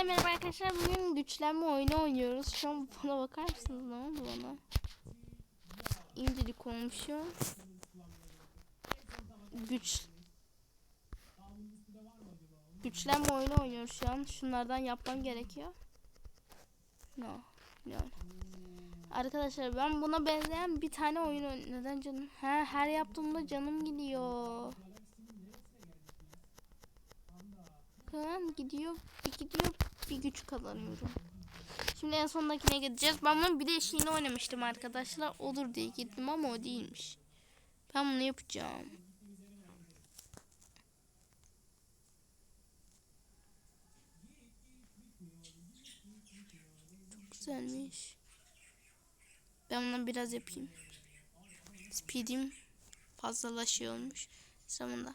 Hepinize merhaba arkadaşlar. Bugün güçlenme oyunu oynuyoruz. Şu an bana bakar mısınız? Ne oldu bana? İncelik olmuşum. Güç Güçlenme oyunu oynuyoruz şu an. Şunlardan yapmam gerekiyor. No. No. Arkadaşlar ben buna benzeyen bir tane oyun neden canım? He, her yaptığımda canım gidiyor. Kan gidiyor, gidiyor, bir güç kazanıyorum. Şimdi en sondakine gideceğiz. Ben bunun bir de şeyini oynamıştım arkadaşlar. Olur diye gittim ama o değilmiş. Ben bunu yapacağım. Çok güzelmiş. Ben bunu biraz yapayım. Speed'im fazlalaşıyormuş. Sonunda.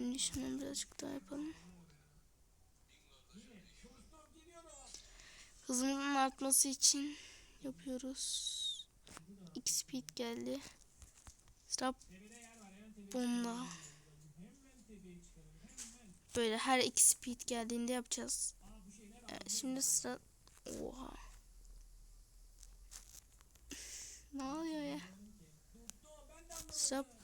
Şimdi şunu birazcık daha yapalım. Hızımızın artması için yapıyoruz. X speed geldi. Stop bunda. Böyle her X speed geldiğinde yapacağız. Evet, şimdi sıra Oha. ne oluyor ya? Stop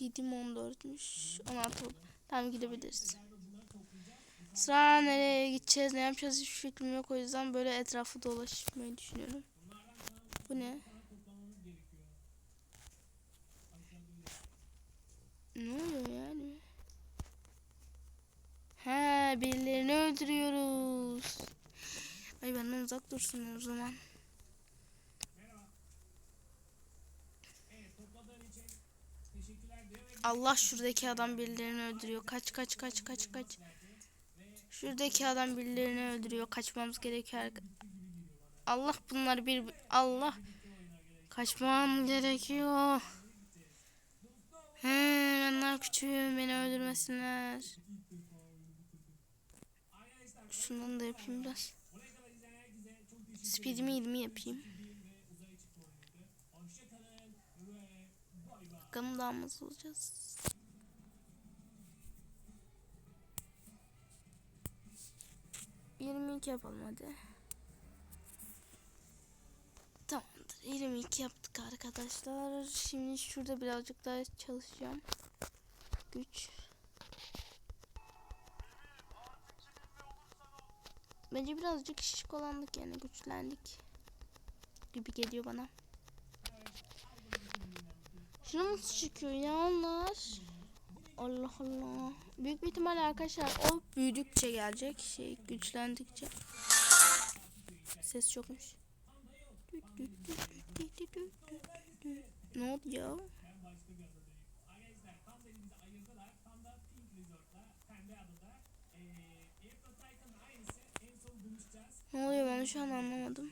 7'm 14'müş. 16 Tamam gidebiliriz. Sıra nereye gideceğiz ne yapacağız hiç fikrim yok o yüzden böyle etrafı dolaşmayı düşünüyorum. Bu ne? Ne oluyor yani? He birilerini öldürüyoruz. Ay benden uzak dursun o zaman. Allah şuradaki adam birilerini öldürüyor. Kaç kaç kaç kaç kaç. Şuradaki adam birilerini öldürüyor. Kaçmamız gerekiyor. Allah bunlar bir Allah kaçmam gerekiyor. He, benler küçüğüm beni öldürmesinler. Şundan da yapayım biraz. Speed'imi 20 yapayım. Hızlı olacağız. Yirmi iki yapalım hadi. Tamamdır. 22 yaptık arkadaşlar. Şimdi şurada birazcık daha çalışacağım. Güç. Bence birazcık şişkolandık yani güçlendik. Gibi geliyor bana. Şunu nasıl çıkıyor ya onlar? Allah Allah. Büyük bir ihtimalle arkadaşlar o büyüdükçe gelecek. Şey güçlendikçe. Ses çokmuş. Ne oldu ya? Ne oluyor ben şu an anlamadım.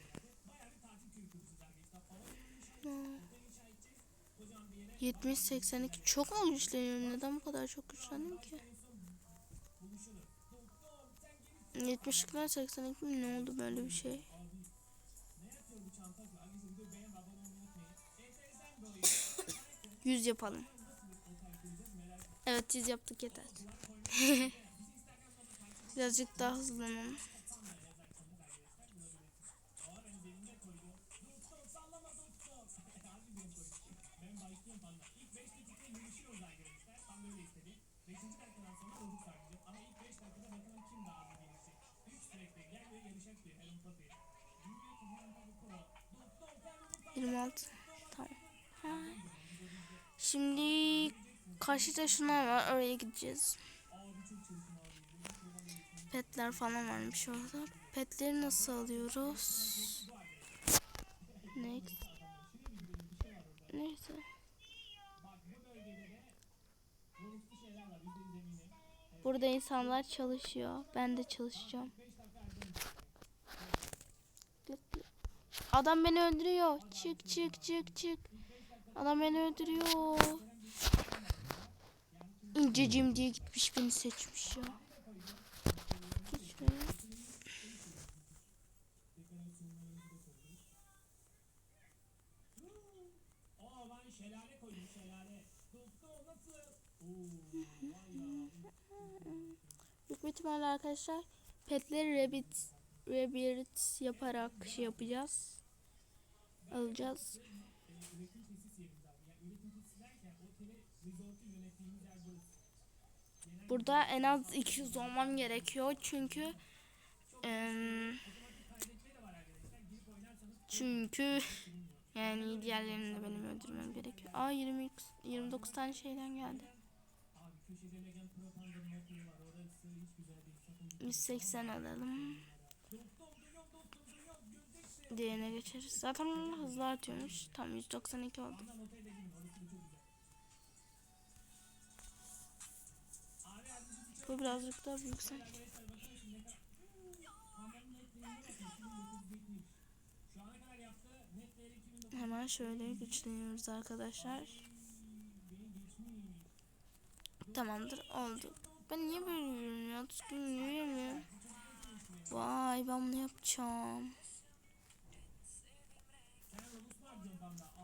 Aa. 70 82 çok mu güçleniyorum? Neden bu kadar çok güçlendim ki? 70'ler 82 mi? Ne oldu böyle bir şey? Yüz yapalım. Evet yüz yaptık yeter. Birazcık daha hızlanalım. Yirmi altı. Tamam. Ha. Şimdi karşıda şunlar var. Oraya gideceğiz. Petler falan varmış orada. Petleri nasıl alıyoruz? Next. Neyse. Burada insanlar çalışıyor. Ben de çalışacağım. Adam beni öldürüyor. Çık çık çık çık. Adam beni öldürüyor. İncecim diye gitmiş beni seçmiş ya. Büyük ihtimalle arkadaşlar petleri rabbit rabbit yaparak şey yapacağız. Alacağız. Burada en az 200 olmam gerekiyor çünkü çünkü yani diğerlerini de benim öldürmem gerekiyor. Aa 20 29 tane şeyden geldi. 180 alalım. Diğerine geçeriz. Zaten hızlı atıyormuş. Tam 192 oldu. Bu birazcık daha büyük sanki. Hemen şöyle güçleniyoruz arkadaşlar. Tamamdır oldu. Ben niye böyle ya? Düzgün yürüyemiyorum. Vay ben bunu yapacağım.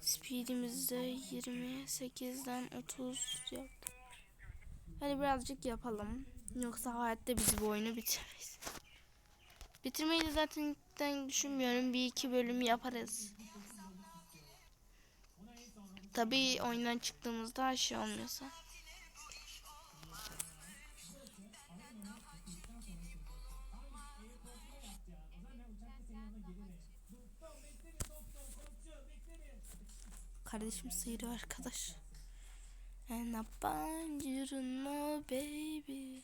Speed'imizi de 28'den 30 yaptık. Hadi birazcık yapalım. Yoksa hayatta biz bu oyunu bitiremeyiz. Bitirmeyi de zaten düşünmüyorum. Bir iki bölüm yaparız. Tabii oyundan çıktığımızda şey olmuyorsa. Kardeşim sıyırıyor arkadaş. And I find you know baby.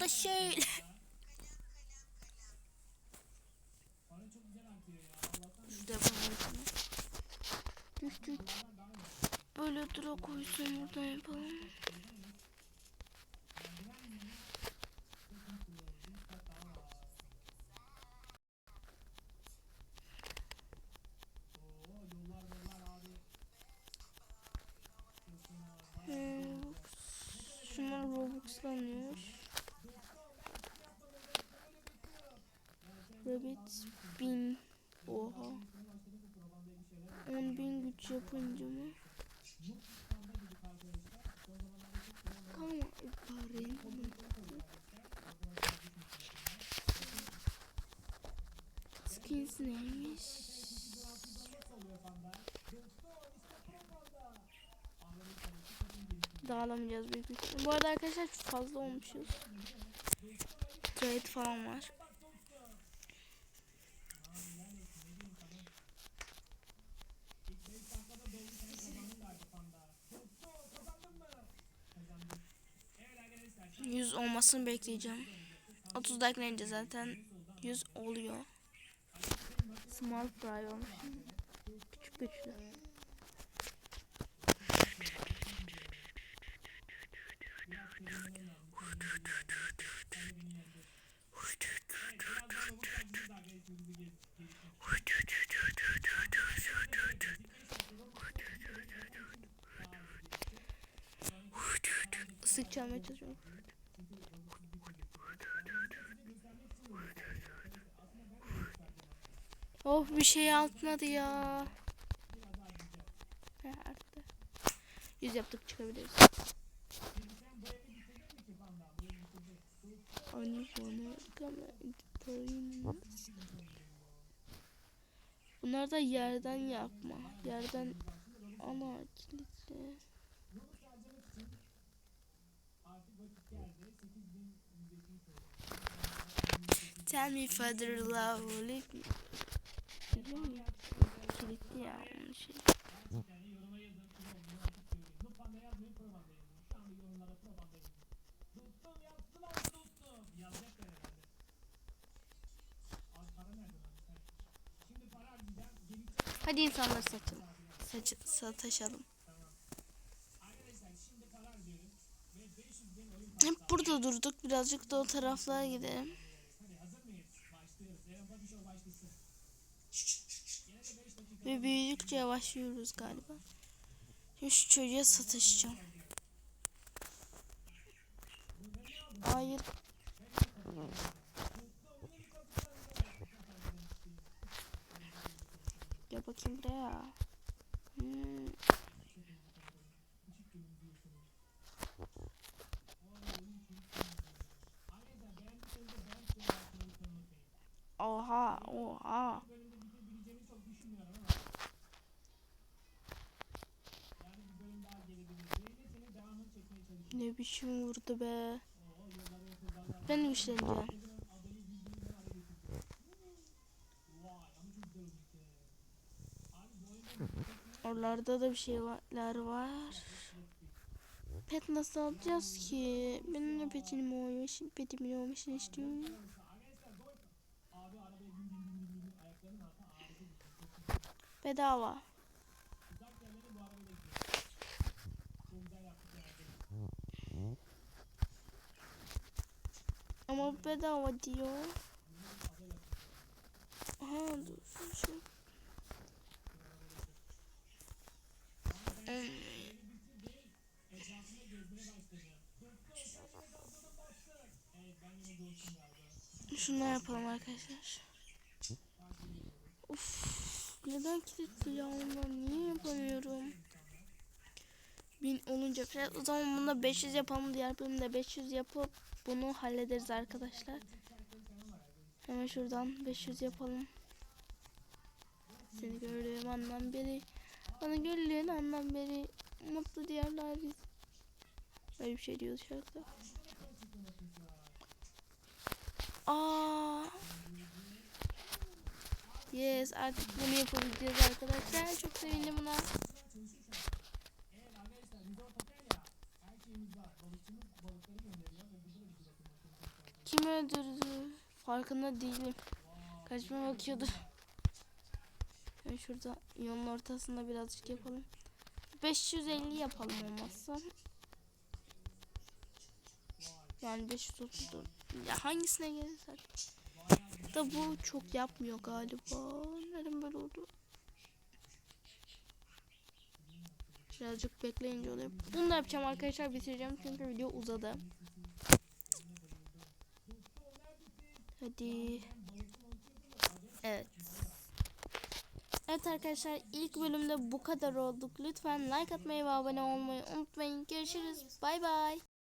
Da şöyle. Şurada yapalım. Düş. Böyle dura koysun buradan yapalım. Hmm, Şunlar Robux'lanıyor. Rabbit bin. Oha. 10 bin güç yapınca mı? Ama ibaret. Skins neymiş? Dağılamayacağız büyük bir ihtimalle. Bu arada arkadaşlar çok fazla olmuşuz. Trade falan var. Yüz olmasını bekleyeceğim. 30 dakika zaten 100 oluyor. Small fry olmuş. Küçük güçlü. Isık çalmaya çalışıyorum. Of bir şey altmadı ya. Arttı. Yüz yaptık çıkabiliriz. Aynı sonra Bunlar da yerden yapma. Yerden ana kilitli. Tell me father love leave me. Kilitli yani şey. Hadi insanları satın. Saç, sataşalım. Hep burada durduk. Birazcık da o taraflara gidelim. Ve büyüdükçe yavaşlıyoruz galiba. Şimdi şu çocuğa sataşacağım. Hayır. Gel bakayım buraya. Hmm. Oha, oha. Ne biçim vurdu be. Ben güçleneceğim. Oralarda da bir şeyler var. Pet nasıl alacağız ki? Benim de petimin olmuş, petimin olmasını istiyorum. Bedava. Ama bedava diyor. Aha dur şu. Hmm. Şunu yapalım arkadaşlar. Uf, neden kilitli ya onlar? Niye yapamıyorum? 1000 olunca. O zaman bunda 500 yapalım. Diğer bölümde 500 yapıp bunu hallederiz arkadaşlar. Hemen şuradan 500 yapalım. Seni gördüğüm andan beri bana gördüğün andan beri mutlu diyorlar biz. Öyle bir şey diyor şarkıda. Aa. Yes artık bunu yapabileceğiz arkadaşlar. Çok sevindim buna. Kim öldürdü? Farkında değilim. Kaçma bakıyordu. Ben şurada yolun ortasında birazcık yapalım. 550 yapalım olmazsa. Yani 530 ya hangisine gelirse da bu çok yapmıyor galiba. Neden böyle oldu? Birazcık bekleyince oluyor. Bunu da yapacağım arkadaşlar bitireceğim çünkü video uzadı. Hadi. Evet. Evet arkadaşlar ilk bölümde bu kadar olduk. Lütfen like atmayı ve abone olmayı unutmayın. Görüşürüz. Bay bay.